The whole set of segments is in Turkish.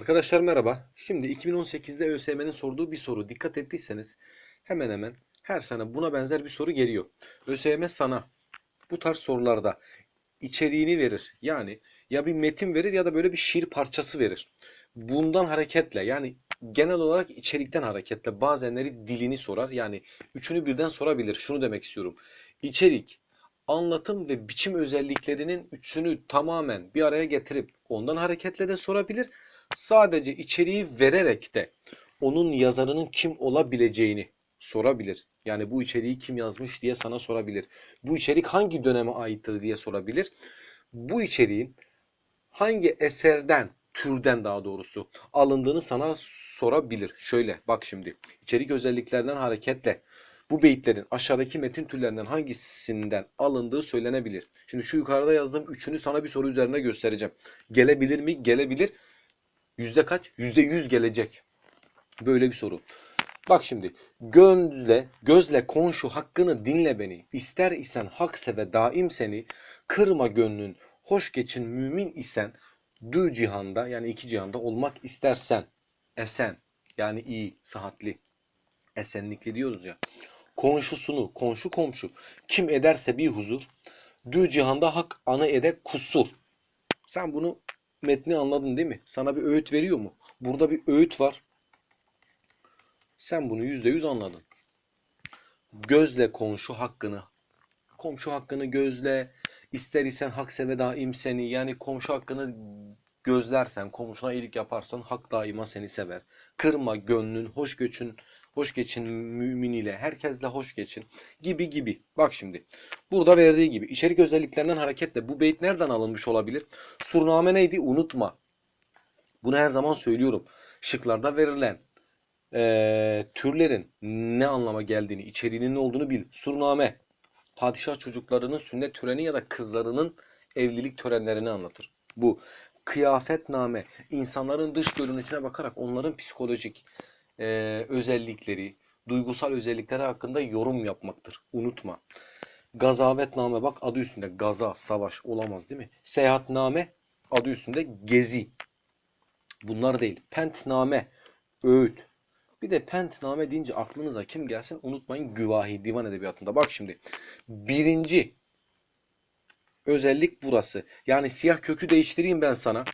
Arkadaşlar merhaba. Şimdi 2018'de ÖSYM'nin sorduğu bir soru. Dikkat ettiyseniz hemen hemen her sene buna benzer bir soru geliyor. ÖSYM sana bu tarz sorularda içeriğini verir. Yani ya bir metin verir ya da böyle bir şiir parçası verir. Bundan hareketle yani genel olarak içerikten hareketle bazenleri dilini sorar. Yani üçünü birden sorabilir. Şunu demek istiyorum. İçerik, anlatım ve biçim özelliklerinin üçünü tamamen bir araya getirip ondan hareketle de sorabilir. Sadece içeriği vererek de onun yazarının kim olabileceğini sorabilir. Yani bu içeriği kim yazmış diye sana sorabilir. Bu içerik hangi döneme aittir diye sorabilir. Bu içeriğin hangi eserden, türden daha doğrusu alındığını sana sorabilir. Şöyle bak şimdi. içerik özelliklerinden hareketle bu beyitlerin aşağıdaki metin türlerinden hangisinden alındığı söylenebilir. Şimdi şu yukarıda yazdığım üçünü sana bir soru üzerine göstereceğim. Gelebilir mi? Gelebilir. Yüzde kaç? Yüzde yüz gelecek. Böyle bir soru. Bak şimdi. Gözle, gözle konşu hakkını dinle beni. İster isen hak seve daim seni. Kırma gönlün, hoş geçin mümin isen. Dü cihanda yani iki cihanda olmak istersen. Esen yani iyi, sıhhatli. Esenlikli diyoruz ya. Konşusunu, konşu komşu. Kim ederse bir huzur. Dü cihanda hak anı ede kusur. Sen bunu metni anladın değil mi? Sana bir öğüt veriyor mu? Burada bir öğüt var. Sen bunu yüzde yüz anladın. Gözle komşu hakkını. Komşu hakkını gözle. İster isen hak seve daim seni. Yani komşu hakkını gözlersen, komşuna iyilik yaparsan hak daima seni sever. Kırma gönlün, hoş göçün, hoş geçin mümin ile, herkesle hoş geçin gibi gibi. Bak şimdi. Burada verdiği gibi içerik özelliklerinden hareketle bu beyt nereden alınmış olabilir? Surname neydi? Unutma. Bunu her zaman söylüyorum. Şıklarda verilen eee, türlerin ne anlama geldiğini, içeriğinin ne olduğunu bil. Surname, padişah çocuklarının sünnet töreni ya da kızlarının evlilik törenlerini anlatır. Bu kıyafetname, insanların dış görünüşüne bakarak onların psikolojik eee, özellikleri, duygusal özellikleri hakkında yorum yapmaktır. Unutma. Gazavetname bak adı üstünde gaza, savaş olamaz değil mi? Seyahatname adı üstünde gezi. Bunlar değil. Pentname, öğüt. Bir de pentname deyince aklınıza kim gelsin unutmayın güvahi divan edebiyatında. Bak şimdi. Birinci özellik burası. Yani siyah kökü değiştireyim ben sana.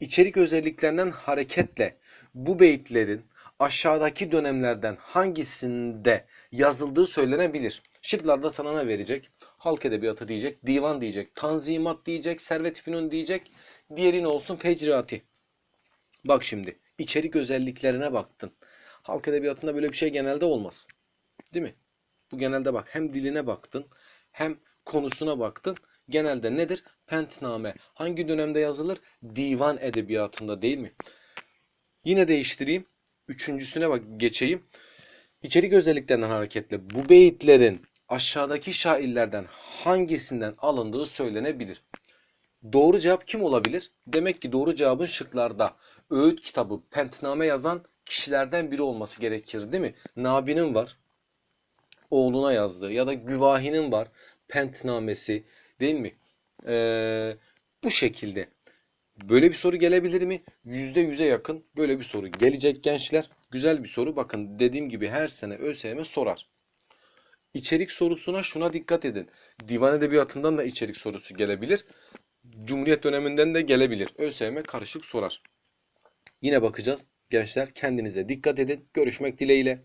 İçerik özelliklerinden hareketle bu beyitlerin aşağıdaki dönemlerden hangisinde yazıldığı söylenebilir. Şıklarda sana ne verecek? Halk edebiyatı diyecek, divan diyecek, tanzimat diyecek, servet-i fünun diyecek. Diğeri ne olsun? Fecriati. Bak şimdi. içerik özelliklerine baktın. Halk edebiyatında böyle bir şey genelde olmaz. Değil mi? Bu genelde bak. Hem diline baktın, hem konusuna baktın. Genelde nedir? Pentname. Hangi dönemde yazılır? Divan edebiyatında değil mi? Yine değiştireyim. Üçüncüsüne bak geçeyim. İçerik özelliklerinden hareketle bu beyitlerin aşağıdaki şairlerden hangisinden alındığı söylenebilir. Doğru cevap kim olabilir? Demek ki doğru cevabın şıklarda. Öğüt kitabı, pentname yazan kişilerden biri olması gerekir değil mi? Nabi'nin var. Oğluna yazdığı ya da Güvahi'nin var. Pentnamesi değil mi? Ee, bu şekilde. Böyle bir soru gelebilir mi? %100'e yakın böyle bir soru gelecek gençler. Güzel bir soru. Bakın dediğim gibi her sene ÖSYM sorar. İçerik sorusuna şuna dikkat edin. Divan edebiyatından da içerik sorusu gelebilir. Cumhuriyet döneminden de gelebilir. ÖSYM karışık sorar. Yine bakacağız. Gençler kendinize dikkat edin. Görüşmek dileğiyle.